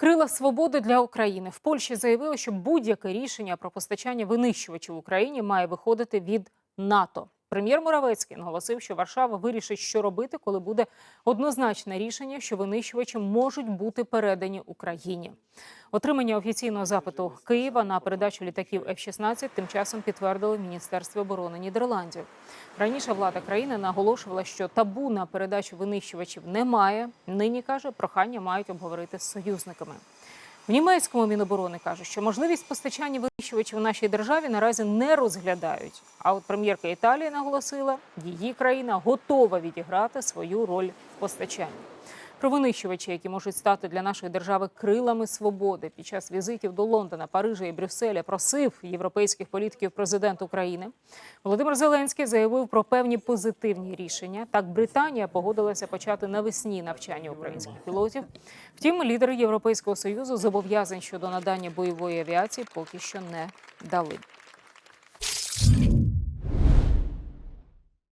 Крила свободи для України в Польщі заявили, що будь-яке рішення про постачання винищувачів Україні має виходити від НАТО. Прем'єр Моравецький наголосив, що Варшава вирішить, що робити, коли буде однозначне рішення, що винищувачі можуть бути передані Україні. Отримання офіційного запиту Києва на передачу літаків F-16 тим часом підтвердили в Міністерстві оборони Нідерландів. Раніше влада країни наголошувала, що табу на передачу винищувачів немає. Нині каже, прохання мають обговорити з союзниками. В німецькому міноборони кажуть, що можливість постачання винищувачів в нашій державі наразі не розглядають. А от прем'єрка Італії наголосила, її країна готова відіграти свою роль в постачанні. Про винищувачі, які можуть стати для нашої держави крилами свободи, під час візитів до Лондона, Парижа і Брюсселя просив європейських політиків президент України. Володимир Зеленський заявив про певні позитивні рішення. Так, Британія погодилася почати навесні навчання українських пілотів. Втім, лідери Європейського союзу зобов'язань щодо надання бойової авіації поки що не дали.